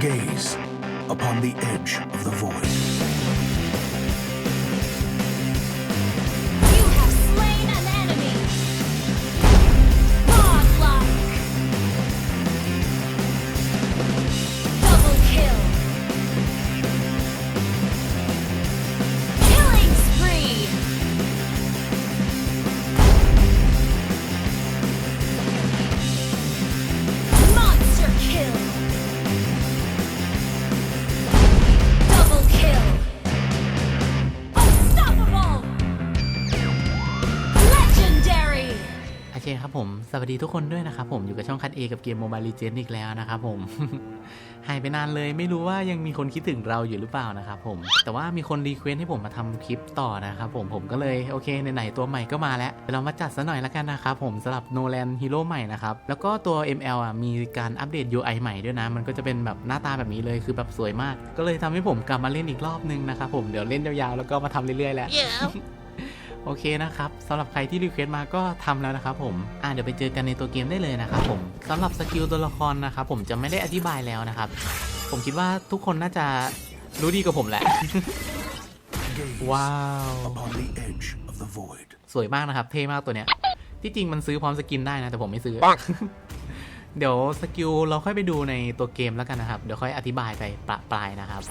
Gaze upon the edge of the void. ผมสวัสดีทุกคนด้วยนะครับผมอยู่กับช่องคัดเอกับเกม Mobile Legends อีกแล้วนะครับผมหายไปนานเลยไม่รู้ว่ายังมีคนคิดถึงเราอยู่หรือเปล่านะครับผมแต่ว่ามีคนรีเควสให้ผมมาทำคลิปต่อนะครับผมผมก็เลยโอเคไหนๆตัวใหม่ก็มาแล้วเดี๋ยวเรามาจัดซะหน่อยละกันนะครับผมสำหรับ Nolan Hero ใหม่นะครับแล้วก็ตัว ML อะมีการอัปเดต UI ใหม่ด้วยนะ มันก็จะเป็นแบบหน้าตาแบบนี้เลยคือแบบสวยมาก ก็เลยทำให้ผมกลับมาเล่นอีกรอบนึงนะครับผมเดี๋ยวเล่นยาวๆแล้วก็มาทำเรื่อยๆแหละ โอเคนะครับสำหรับใครที่รีเควสต์มาก็ทำแล้วนะครับผมอ่าเดี๋ยวไปเจอกันในตัวเกมได้เลยนะครับผมสำหรับสกิลตัวละครนะครับผมจะไม่ได้อธิบายแล้วนะครับ ผมคิดว่าทุกคนน่าจะรู้ดีกว่าผมแหละ Gaze ว้าว upon the edge of the void. สวยมากนะครับ เท่มากตัวเนี้ย ที่จริงมันซื้อพร้อมสกินได้นะ แต่ผมไม่ซื้อ เดี๋ยวสกิลเราค่อยไปดูในตัวเกมแล้วกันนะครับ เดี๋ยวค่อยอธิบายไปปะปลายนะครับ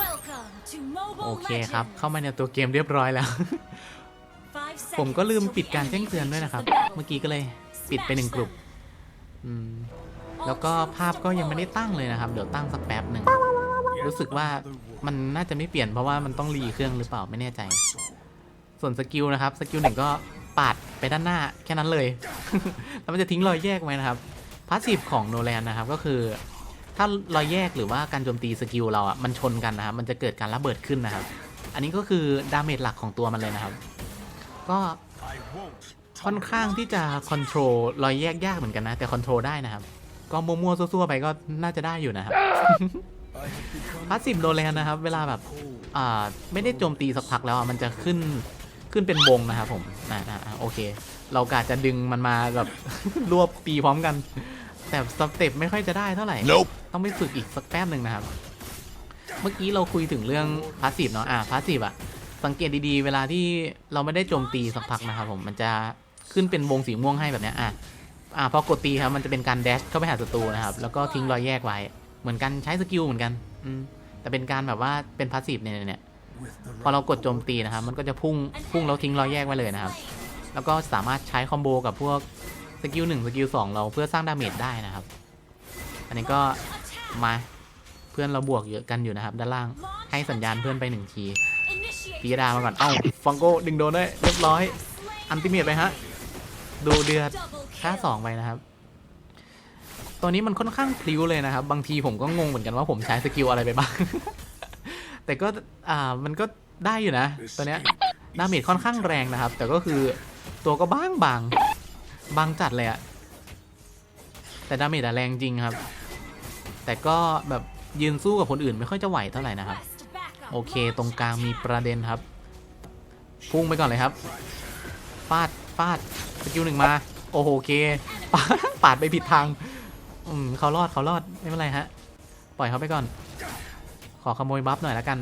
Welcome to Mobile โอเคครับ Legends. เข้ามาในตัวเกมเรียบร้อยแล้ว Five ผมก็ลืมปิดการแจ้งเตือนด้วยนะครับ เมื่อกี้ก็เลยปิดไปหนึ่งกลุ่มอืมแล้วก็ภาพก็ยังไม่ได้ตั้งเลยนะครับ เดี๋ยวตั้งสักแป๊บหนึ่ง รู้สึกว่ามันน่าจะไม่เปลี่ยนเพราะว่ามันต้องรีเครื่องหรือเปล่าไม่แน่ใจ ส่วนสกิลนะครับ สกิลหนึ่งก็ปาดไปด้านหน้าแค่นั้นเลย แล้วมันจะทิ้งรอยแยกไว้นะครับ พาสซีฟของโนแลนนะครับก็คือ ถ้ารอยแยกหรือว่าการโจมตีสกิลเราอะมันชนกันนะครับ มันจะเกิดการระเบิดขึ้นนะครับ อันนี้ก็คือดาเมจหลักของตัวมันเลยนะครับ ก็ค่อนข้างที่จะคอนโทรลรอยแยกยากเหมือนกันนะ แต่คอนโทรลได้นะครับ ก็มั่วๆซั่วๆไปก็น่าจะได้อยู่นะครับพาสซีฟโดแลนนะครับ เวลาแบบอ่าไม่ได้โจมตีสักพักแล้วอะมันจะขึ้นขึ้นเป็นวงนะครับผมอ่าอ่าอ่าโอเค เรากาจะดึงมันมาแบบรวบตีพร้อมกัน แต่สเต็ปไม่ค่อยจะได้เท่าไหร่ Nope. ต้องไปฝึกอีกสักแป๊บหนึ่งนะครับ เมื่อกี้เราคุยถึงเรื่องพาสซีฟเนาะอ่าพาสซีฟอะ สังเกตดีๆ เวลาที่เราไม่ได้โจมตีสักพักนะครับผมมันจะขึ้นเป็นวงสีม่วงให้แบบนี้อะอ่าพอกดตีครับมันจะเป็นการแดชเข้าไปหาศัตรูนะครับแล้วก็ทิ้งรอยแยกไว้ เหมือนกันใช้สกิลเหมือนกันอืมแต่เป็นการแบบว่าเป็นพาสซีฟเนี่ยเนี่ยพอเรากดโจมตีนะครับมันก็จะพุ่งพุ่งแล้วทิ้งรอยแยกไว้เลยนะครับ แล้วก็สามารถใช้คอมโบกับพวกสกิลหนึ่งสกิลสองเราเพื่อสร้างดาเมจได้นะครับ อันนี้ก็มาเพื่อนเราบวกเยอะกันอยู่นะครับ ด้านล่างให้สัญญาณเพื่อนไปหนึ่งที ปีดามาก่อน เอ้าฟังโก้ดึงโดนได้เรียบร้อย อันติเมตไปฮะ ดูเดือดค่าสองไปนะครับ ตัวนี้มันค่อนข้างพลิ้วเลยนะครับ บางทีผมก็งงเหมือนกันว่าผมใช้สกิลอะไรไปบ้าง แต่ก็ อ่า มันก็ได้อยู่นะ ตัวเนี้ย ดาเมจค่อนข้างแรงนะครับ แต่ก็คือตัวก็บางบาง บางจัดเลยอะแต่ดาเมจอะแรงจริงครับ แต่ก็แบบยืนสู้กับคนอื่นไม่ค่อยจะไหวเท่าไหร่นะครับ โอเค ตรงกลางมีประเด็นครับ พุ่งไปก่อนเลยครับฟาดฟาดสกิลหนึ่งมา โอโหโอเคปาดปาดไปผิดทาง อืมเขารอดเขารอดไม่เป็นไรฮะ ปล่อยเขาไปก่อน ขอขโมยบัฟหน่อยละกัน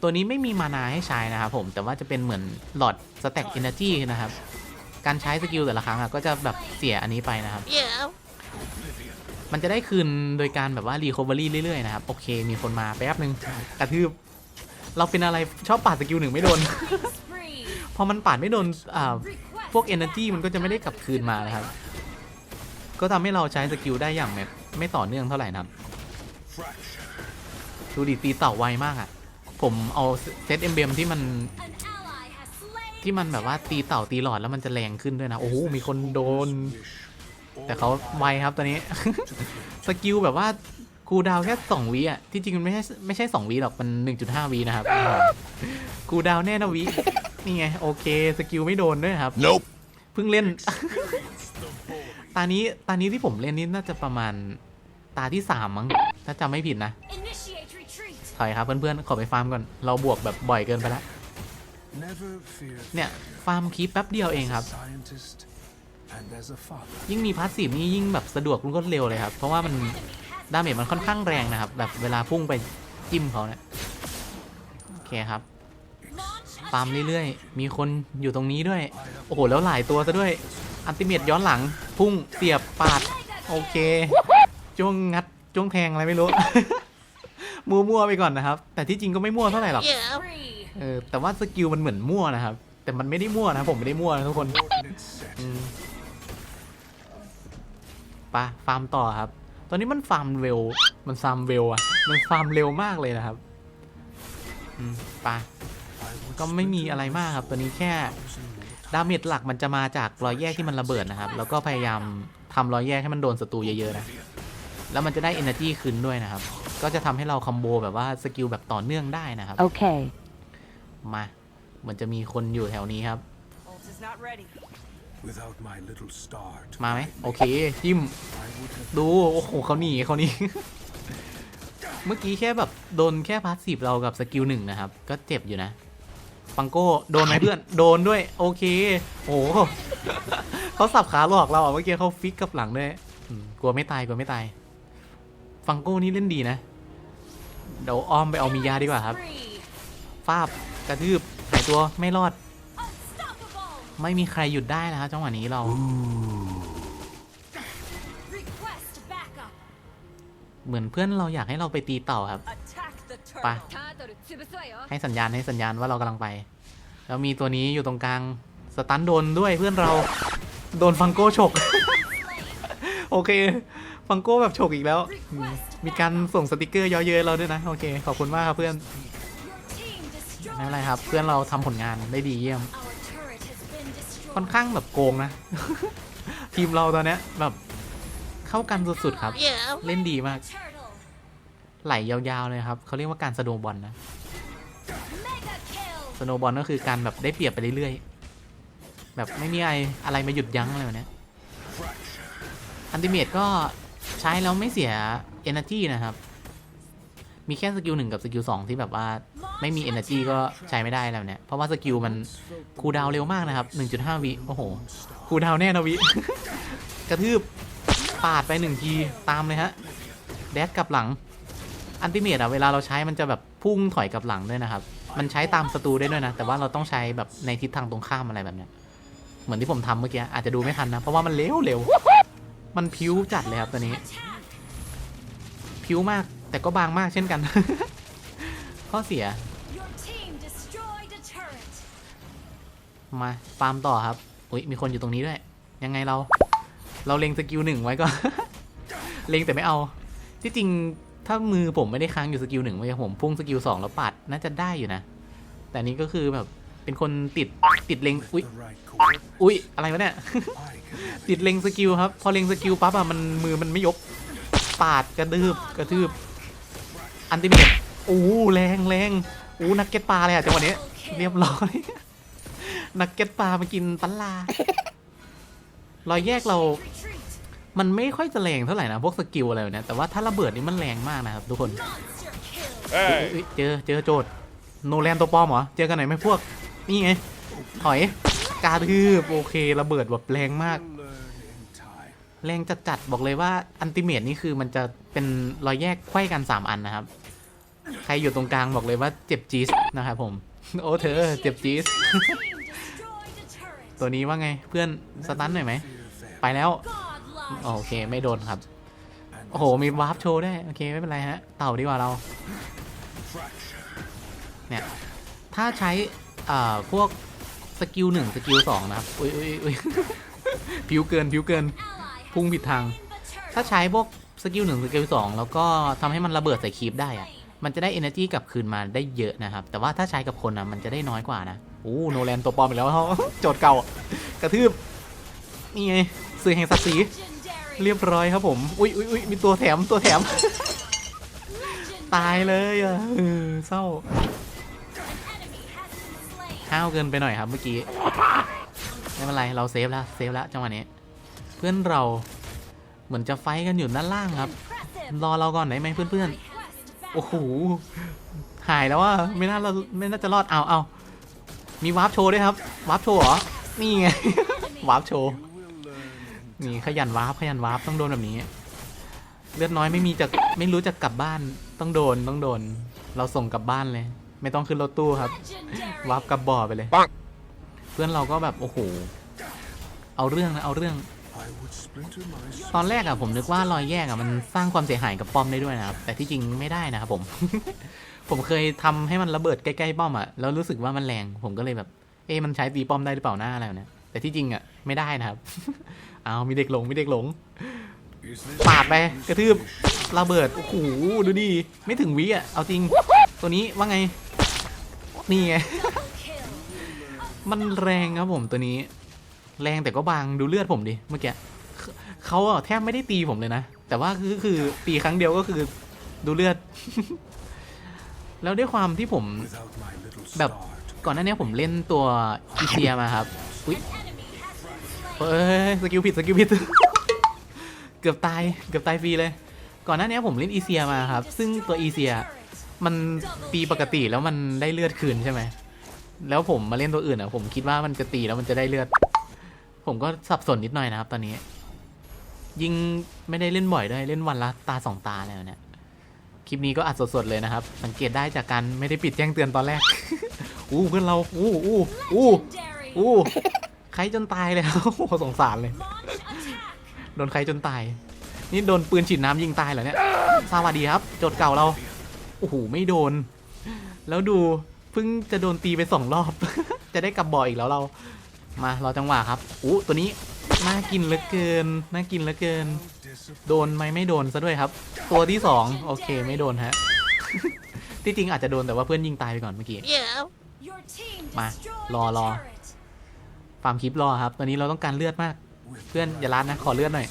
ตัวนี้ไม่มีมานาให้ใช้นะครับผม แต่ว่าจะเป็นเหมือนหลอดสแต็กเอเนอร์จีนะครับ การใช้สกิลแต่ละครั้งอะก็จะแบบเสียอันนี้ไปนะครับ มันจะได้คืนโดยการแบบว่ารีคอเวอรี่เรื่อยๆนะครับ โอเค มีคนมาแป๊บหนึ่งกระทืบ เราเป็นอะไรชอบปาดสกิลหนึ่งไม่โดน Spree. พอมันปาดไม่โดนอ่า Request พวก Energy มันก็จะไม่ได้กลับคืนมานะครับ ก็ทำให้เราใช้สกิลได้อย่างแบบไม่ต่อเนื่องเท่าไหร่นะครับ ดูดิตีเต่าไวมากอะ่ะ ผมเอาเซตเอ็มเบมที่มัน An ally has slain. ที่มันแบบว่าตีเต่าตีหลอดแล้วมันจะแรงขึ้นด้วยนะ โอ้โห มีคนโดน แต่เขาไวครับตอนนี้ สกิลแบบว่า คูลดาวน์แค่สองวิอะ ที่จริงมันไม่ใช่ไม่ใช่สองวิหรอก มันหนึ่งจุดห้าวินะครับคูลดาวน์แน่นะวิ นี่ไง โอเค สกิลไม่โดนด้วยครับ Nope. เพิ่งเล่น ตานี้ตานี้ที่ผมเล่นนี่น่าจะประมาณตาที่สามมั้ง ถ้าจำไม่ผิดนะ Initiate retreat. ถอยครับเพื่อนๆ ขอไปฟาร์มก่อน เราบวกแบบบ่อยเกินไปแล้ว Never fear. เนี่ย ฟาร์มคีปแป๊บเดียวเองครับ As a scientist and as a father. ยิ่งมีพาสซีฟนี่ยิ่งแบบสะดวกรวดเร็วเลยครับ เพราะว่ามัน ดาเมจมันค่อนข้างแรงนะครับ แบบเวลาพุ่งไปจิ้มเขาเนี่ยโอเคครับฟาร์มเรื่อยๆ มีคนอยู่ตรงนี้ด้วย โอ้โห แล้วหลายตัวซะด้วย อันติเมตย้อนหลัง พุ่งเสียบปาด โอเค จ้วงงัด จ้วงแทงอะไรไม่รู้ มั่วๆไปก่อนนะครับ แต่ที่จริงก็ไม่มั่วเท่าไหร่หรอก เออ แต่ว่าสกิลมันเหมือนมั่วนะครับ แต่มันไม่ได้มั่วนะผมไม่ได้มั่วนะทุกคนไปะฟาร์มต่อครับ ตอนนี้มันฟาร์มเร็ว มันฟาร์มเร็วอะมันฟาร์มเร็วมากเลยนะครับอืมไปะ I would ก็ไม่มีอะไรมากครับ ตัวนี้แค่ thousand more ดาเมจหลักมันจะมาจากรอยแยกที่มันระเบิดนะครับ แล้วก็พยายามทำรอยแยกให้มันโดนศัตรูเยอะๆนะ แล้วมันจะได้ energy คืนด้วยนะครับ ก็จะทำให้เราคอมโบแบบว่าสกิลแบบต่อเนื่องได้นะครับ Okay. มาเหมือนจะมีคนอยู่แถวนี้ครับ มาไหม guide โอเคจิ้ม I would have ดูโอ้โหเขาหนีเขาหนีเมื่อกี้แค่แบบโดนแค่พาสซีฟเรากับสกิลหนึ่งนะครับ ก็เจ็บอยู่นะฟังโก้โดนไหมเพื่อน โดนด้วย โอเค โอ้โหเขาสับขาหลอกเราอะเมื่อกี้เขาฟิกกับหลังด้วยอืมกลัวไม่ตายกลัวไม่ตาย ฟังโก้นี่เล่นดีนะ เดี๋ยวอ้อมไปเอามียาดีกว่าครับ Spree. ฟาบกระทืบหายตัวไม่รอด Unstoppable. ไม่มีใครหยุดได้แล้วครับจังหวะนี้เรา เหมือนเพื่อนเราอยากให้เราไปตีเต่าครับไปให้สัญญาณให้สัญญาณว่าเรากำลังไป แล้วมีตัวนี้อยู่ตรงกลางสตันโดนด้วยเพื่อนเราโดนฟังโก้ฉก โอเค ฟังโก้แบบฉกอีกแล้ว มีการส่งสติกเกอร์ย่อเยอเราด้วยนะ โอเค ขอบคุณมากครับเพื่อน ไม่เป็นไรครับ เพื่อนเราทำผลงานได้ดีเยี่ยม ค่อนข้างแบบโกงนะ ทีมเราตอนเนี้ยแบบเข้ากันสุดๆครับ เล่นดีมาก Turtle. ไหลยาวๆเลยครับเขาเรียกว่าการสโนว์บอลนะ Mega kill. สโนว์บอลก็คือการแบบได้เปรียบไปเรื่อยๆ แบบไม่มีอะไรอะไรมาหยุดยั้งอะไรแบบเนี้ยอันติเมตก็ใช้แล้วไม่เสีย energy นะครับ มีแค่สกิลหนึ่งกับสกิลสองที่แบบว่า ไม่มี energy ก็ใช้ไม่ได้แล้วเนี่ย เพราะว่าสกิลมันคูดาวเร็วมากนะครับ 1.5 วิโอ้โห คูดาวแน่นะวิ กระทืบปาดไปหนึ่งทีตามเลยฮะ แดดกลับหลัง อันติเมตอะเวลาเราใช้มันจะแบบพุ่งถอยกลับหลังด้วยนะครับ มันใช้ตามศัตรูได้ด้วยนะ แต่ว่าเราต้องใช้แบบในทิศทางตรงข้ามอะไรแบบเนี้ย เหมือนที่ผมทำเมื่อกี้อาจจะดูไม่ทันนะ เพราะว่ามันเร็วเร็ว มันพิ้วจัดเลยครับตัวนี้ พิ้วมากแต่ก็บางมากเช่นกัน ข้อเสีย มาฟาร์มต่อครับ อุ้ยมีคนอยู่ตรงนี้ด้วย ยังไงเรา เราเล็งสกิลหนึ่งไว้ก็ เล็งแต่ไม่เอา ที่จริงถ้ามือผมไม่ได้ค้างอยู่สกิลหนึ่งไว้ผมพุ่งสกิลสองแล้วปัดน่าจะได้อยู่นะ แต่นี้ก็คือแบบเป็นคนติดติดเล็ง อุ้ยอุ้ยอะไรวะเนี่ย ติดเล็งสกิลครับ พอเล็งสกิลปั๊บอะมันมือมันไม่ยก ปาดกระดืบกระทืบ อันติเมตโอ้แรงแรงโอ้นักเก็ตปลาเลยอะจังหวะนี้ เรียบร้อย นักเก็ตปลามากินปลาลารอยแยกเรา Retreat. มันไม่ค่อยจะแรงเท่าไหร่นะพวกสกิลอะไรแบบเนี้ยแต่ว่าถ้าระเบิดนี่มันแรงมากนะครับทุกคน Monster kill. เอ้ยเอ้ยเจอเจอโจทย์โนแลนตัวปลอมเหรอ เจอกันไหนอยไหมพวก นี่ไง ถอย กาทืบโอเคระเบิดแบบแรงมาก learn in time. แรงจัดๆบอกเลยว่าอันติเมตนี่คือมันจะเป็นรอยแยกไขว้กัน 3 อันนะครับ ใครอยู่ตรงกลางบอกเลยว่าเจ็บจี๊สนะครับผม โอ้เธอเจ็บจี๊ส ตัวนี้ว่าไงเพื่อนสตันหน่อยไหมไปแล้ว โอเคไม่โดนครับ โอ้โห มีวาร์ปโชว์ได้ โอเค ไม่เป็นไรฮะ เต่าดีกว่าเรา เนี่ย ถ้าใช้อ่าพวกสกิลหนึ่งสกิลสองนะครับ อุ้ยอุ้ยอุ้ยผิวเกินผิวเกิน พุ่งผิดทาง ถ้าใช้พวกสกิลหนึ่งสกิลสองแล้วก็ทำให้มันระเบิดใส่คีปได้อะมันจะได้ energy กลับคืนมาได้เยอะนะครับ แต่ว่าถ้าใช้กับคนอะมันจะได้น้อยกว่านะ โอ้โนแลนตัวปลอมอีกแล้วเขาโจทย์เก่ากระทืบนี่ไงสื่อแห่งศักดิ์ศรีเรียบร้อยครับผมอุ้ยอุ้ยอุ้ยมีตัวแถมตัวแถม ตายเลยอะเอเศร้าห้าวเกินไปหน่อยครับเมื่อกี้ไม่เป็นไรเราเซฟแล้วเซฟแล้วจังหวะนี้ เพื่อนเราเหมือนจะไฟกันอยู่ด้านล่างครับ รอเราก่อนได้ไหมเพื่อนๆโอ้โหหายแล้วว่าไม่น่าเราไม่น่าจะรอดเอาเอา มีวาร์ปโชว์ด้วยครับ วาร์ปโชว์เหรอ นี่ไง วาร์ปโชว์ นี่ขยันวาร์ปขยันวาร์ปต้องโดนแบบนี้ เลือดน้อยไม่มีจะไม่รู้จะกลับบ้าน ต้องโดนต้องโดน เราส่งกลับบ้านเลย ไม่ต้องขึ้นรถตู้ครับ Legendary. วับกลับบ่อไปเลย เพื่อนเราก็แบบโอ้โห เอาเรื่องนะเอาเรื่อง ตอนแรกอะผมนึกว่ารอยแยกอะมันสร้างความเสียหายกับป้อมได้ด้วยนะครับ แต่ที่จริงไม่ได้นะครับผม ผมเคยทำให้มันระเบิดใกล้ๆป้อมอะแล้วรู้สึกว่ามันแรง ผมก็เลยแบบ เอ๊มันใช้ตีป้อมได้หรือเปล่าหน้าอะไรเนี้ยแต่ที่จริงอะไม่ได้นะครับ เอามีเด็กหลงมีเด็กหลงปาดไปกระทืบระเบิดโอ้โหดูดิไม่ถึงวิอะเอาจริง ตัวนี้ว่าไงนี่ไงมันแรงครับผมตัวนี้ แรงแต่ก็บางดูเลือดผมดิเมื่อกี้เขาแทบไม่ได้ตีผมเลยนะ แต่ว่าคือคือตีครั้งเดียวก็คือดูเลือด แล้วด้วยความที่ผมแบบก่อนหน้านี้ผมเล่นตัวอีเซียมาครับอุ้ยเอ้ยสกิลผิดสกิลผิด เกือบตายเกือบตายฟรีเลย ก่อนหน้านี้ผมเล่นอีเซียมาครับ ซึ่งตัวอีเซียมันตีปกติแล้วมันได้เลือดคืนใช่ไหม แล้วผมมาเล่นตัวอื่นอะ ผมคิดว่ามันจะตีแล้วมันจะได้เลือด ผมก็สับสนนิดหน่อยนะครับ ตอนนี้ ยิงไม่ได้เล่นบ่อยด้วย เล่นวันละตาสองตาแล้วเนี่ย ลิปนี้ก็อัดสดๆเลยนะครับ สังเกตได้จากการไม่ได้ปิดแจ้งเตือนตอนแรก อู้เพื่อนเรา อู้อู้อู้ Legendary. อู้ใครจนตายเลยครับโอ้โหสงสารเลย Launch attack. โดนใครจนตาย นี่โดนปืนฉีดน้ำยิงตายเหรอเนี่ย สวัสดีครับ โจทย์เก่าเรา โอ้โห ไม่โดน แล้วดูเพิ่งจะโดนตีไปสองรอบ จะได้กลับบ่ออีกแล้วเรา มารอจังหวะครับอู้ตัวนี้น่ากินเหลือเกิน น่ากินเหลือเกิน Disappoint. โดนไหมไม่โดนซะด้วยครับ ตัวที่สองโอเคไม่โดนฮะ ที่จริงอาจจะโดนแต่ว่าเพื่อนยิงตายไปก่อนเมื่อกี้ Your team มา destroyed รอ the รอ turret. ฟาร์มคลิปรอครับ ตอนนี้เราต้องการเลือดมาก With เพื่อนอย่าล้านนะขอเลือดหน่อย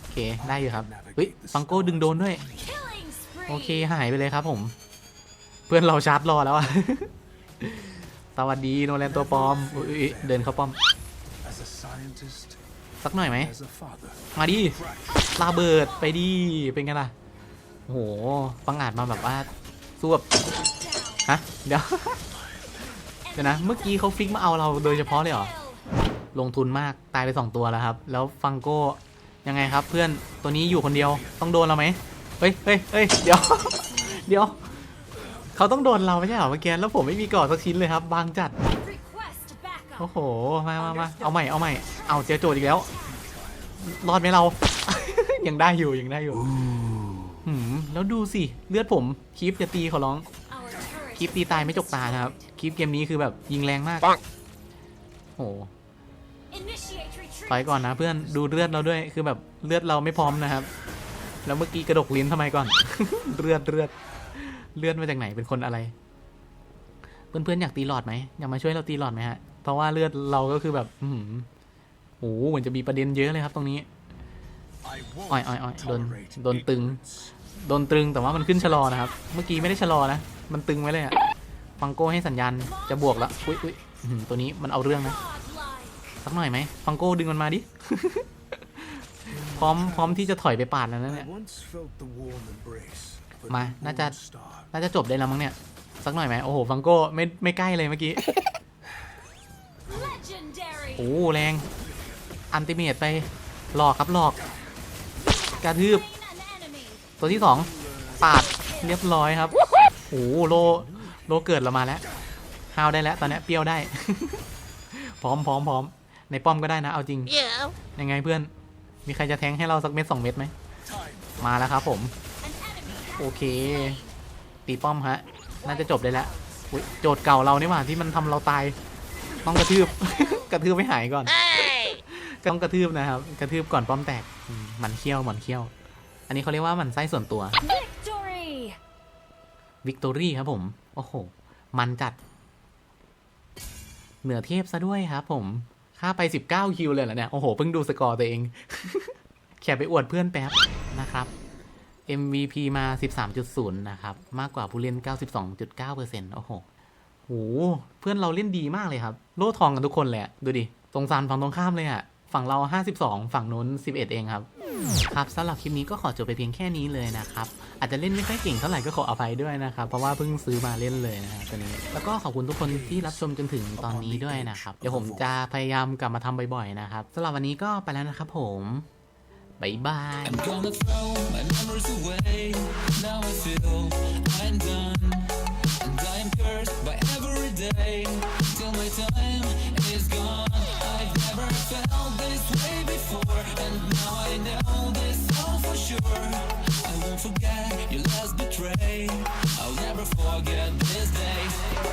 โอเคได้อยู่ครับ เฮ้ยฟังโก้ดึงโดนด้วย Killing spree. โอเคหายไปเลยครับผม เพื่อนเราชาร์จรอแล้วอะสวัสดีโนแลนตัวปลอมอุ๊ยอุ๊ยเดินเข้าป้อม as a scientist, สักหน่อยไหม as a father. มาดิ Crash. ลาเบิดไปดิเป็นไงล่ะโอ้โหปังอาจมาแบบว่าสู้แบบ Down. ฮะเดี๋ยวเดี๋ยวนะเมื่อกี้เขาฟิกมาเอาเราโดยเฉพาะเลยเหรอ Kill. ลงทุนมากตายไปสองตัวแล้วครับ แล้วฟังโก้ยังไงครับเพื่อนตัวนี้อยู่คนเดียวต้องโดนเราไหมเฮ้ยเฮ้ยเฮ้ยเดี๋ยวเดี๋ยวเขาต้องโดนเราไม่ใช่เหรอเมื่อกี้แล้วผมไม่มีก่อสักชิ้นเลยครับบางจัด Request backup. โอ้โห มามามาเอาใหม่ เอาใหม่ เอาเจอโจทย์อีกแล้ว รอดไหมเรา ยังได้อยู่ ยังได้อยู่หืมแล้วดูสิ เลือดผมคลิปจะตีเขาร้อง Our turret คลิปตีตายไม่จกตานะครับ คลิปเกมนี้คือแบบยิงแรงมาก โอ้โห Initiate retreat. ไปก่อนนะเพื่อน ดูเลือดเราด้วย คือแบบเลือดเราไม่พร้อมนะครับ แล้วเมื่อกี้กระดกลิ้นทำไมก่อน เลือดเลือด เลือดมาจากไหน เป็นคนอะไร เพื่อนๆอยากตีหลอดไหมอยากมาช่วยเราตีหลอดไหมฮะ เพราะว่าเลือดเราก็คือแบบ อือหือโอ้โหเหมือนจะมีประเด็นเยอะเลยครับตรงนี้ I won't อ้อยอ้อยอ้อยโดน tolerate โดนตึง ignorance. โดนตรึงแต่ว่ามันขึ้นชะลอนะครับ เมื่อกี้ไม่ได้ชะลอนะ มันตึงไว้เลยอะฟังโก้ให้สัญญาณจะบวกละอุ้ยอุ้ยอื้อหือตัวนี้มันเอาเรื่องนะ Godlike. สักหน่อยไหมฟังโก้ดึงมันมาดิ พร้อมพร้อมที่จะถอยไปปาดแล้วนะเนี่ย I once felt the warm embrace, but มา it น่าจะ won't start. น่าจะจบได้แล้วมั้งเนี่ย สักหน่อยไหมโอ้โห ฟังโก้ไม่ไม่ใกล้เลยเมื่อกี้ Legendary. โอ้โหแรง อันติเมตไป หลอกครับหลอก กระทืบ ตัวที่สองปาดเรียบร้อยครับ โอ้โหโลโลเกิดเรามาแล้วฮาวได้แล้ว ตอนนี้เปรี้ยวได้ พร้อมพร้อมพร้อมในป้อมก็ได้นะ เอาจริง ยังไงเพื่อน มีใครจะแทงให้เราสักเม็ดสองเม็ดไหม มาแล้วครับผม โอเค ตีป้อมฮะ น่าจะจบได้แล้วอุ๊ยโจทย์เก่าเรานี่หว่าที่มันทำเราตาย ต้องกระทืบ กระทืบไม่หายก่อนต้องกระทืบนะครับ กระทืบก่อนป้อมแตกอืมหมันเขี้ยวหมันเขี้ยว อันนี้เขาเรียกว่าหมันไส้ส่วนตัว victory. วิกตอรี่ครับผม โอ้โห มันจัด เหนือเทพซะด้วยครับผม ค่าไป 19 คิวเลยเหรอเนี่ย โอ้โห เพิ่งดูสกอร์ตัวเอง แค่ไปอวดเพื่อนแป๊บนะครับ MVP มา 13.0 นะครับ มากกว่าผู้เล่น 92.9%โอ้โห โหเพื่อนเราเล่นดีมากเลยครับ โล่ทองกันทุกคนเลยอะดูดิสงสารฝั่งตรงข้ามเลยอะฝั่งเรา 52 ฝั่งนู้น 11 เองครับ ครับสำหรับคลิปนี้ก็ขอจบไปเพียงแค่นี้เลยนะครับ อาจจะเล่นไม่ค่อยเก่งเท่าไหร่ก็ขออภัยด้วยนะครับ เพราะว่าเพิ่งซื้อมาเล่นเลยนะครับตัวนี้ แล้วก็ขอบคุณทุกคนที่รับชมจนถึงตอนนี้ด้วยนะครับ เดี๋ยวผมจะพยายามกลับมาทำบ่อยๆนะครับสำหรับวันนี้ก็ไปแล้วนะครับผมบายบาย away Till my time is gone I've never felt this way before And now I know this all for sure I won't forget your last betray I'll never forget this day.